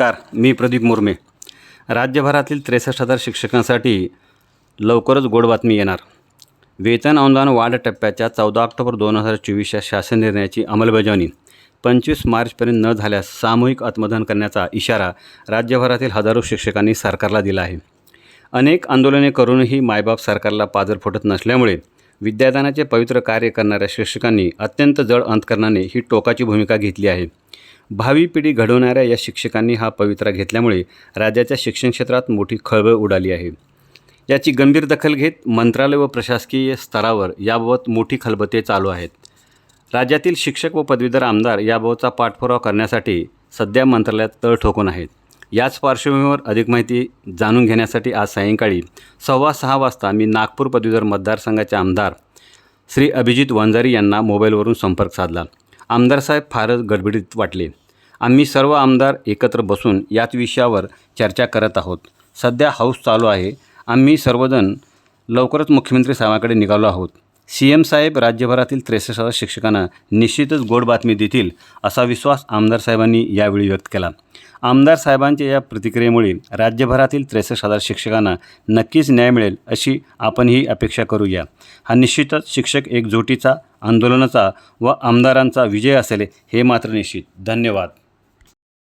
नमस्कार मी प्रदीप मुर्मे. राज्यभरातील त्रेसष्ट हजार शिक्षकांसाठी लवकरच गोड बातमी येणार. वेतन अनुदान वाढ टप्प्याच्या चौदा ऑक्टोबर दोन हजार चोवीसच्या शासन निर्णयाची अंमलबजावणी. पंचवीस मार्चपर्यंत न झाल्यास सामूहिक आत्मदहन करण्याचा इशारा राज्यभरातील हजारो शिक्षकांनी सरकारला दिला आहे. अनेक आंदोलने करूनही मायबाप सरकारला पाजर फुटत नसल्यामुळे विद्यादानाचे पवित्र कार्य करणाऱ्या शिक्षकांनी अत्यंत जड अंतकरणाने ही टोकाची भूमिका घेतली आहे. भावी पिढी घडवणाऱ्या या शिक्षकांनी हा पवित्रा घेतल्यामुळे राज्याच्या शिक्षण क्षेत्रात मोठी खळबळ उडाली आहे. याची गंभीर दखल घेत मंत्रालय व प्रशासकीय स्तरावर याबाबत मोठी खलबते चालू आहेत. राज्यातील शिक्षक व पदवीधर आमदार याबाबतचा पाठपुरावा करण्यासाठी सध्या मंत्रालयात तळ ठोकून आहेत. याच पार्श्वभूमीवर अधिक माहिती जाणून घेण्यासाठी आज सायंकाळी सव्वा सहा वाजता मी नागपूर पदवीधर मतदारसंघाचे आमदार श्री अभिजित वंजारी यांना मोबाईलवरून संपर्क साधला. आमदारसाहेब फारच गडबडीत वाटले. आम्ही सर्व आमदार एकत्र बसून याच विषयावर चर्चा करत आहोत. सध्या हाऊस चालू आहे. आम्ही सर्वजण लवकरच मुख्यमंत्री साहेबांकडे निघालो आहोत. सी एम साहेब राज्यभरातील त्रेसष्ट हजार शिक्षकांना निश्चितच गोड बातमी देतील असा विश्वास आमदार साहेबांनी यावेळी व्यक्त केला. आमदार साहेबांच्या या प्रतिक्रियेमुळे राज्यभरातील त्रेसष्ट हजार शिक्षकांना नक्कीच न्याय मिळेल अशी आपणही अपेक्षा करूया. हा निश्चितच शिक्षक एकजुटीचा आंदोलनाचा व आमदारांचा विजय असेल हे मात्र निश्चित. धन्यवाद.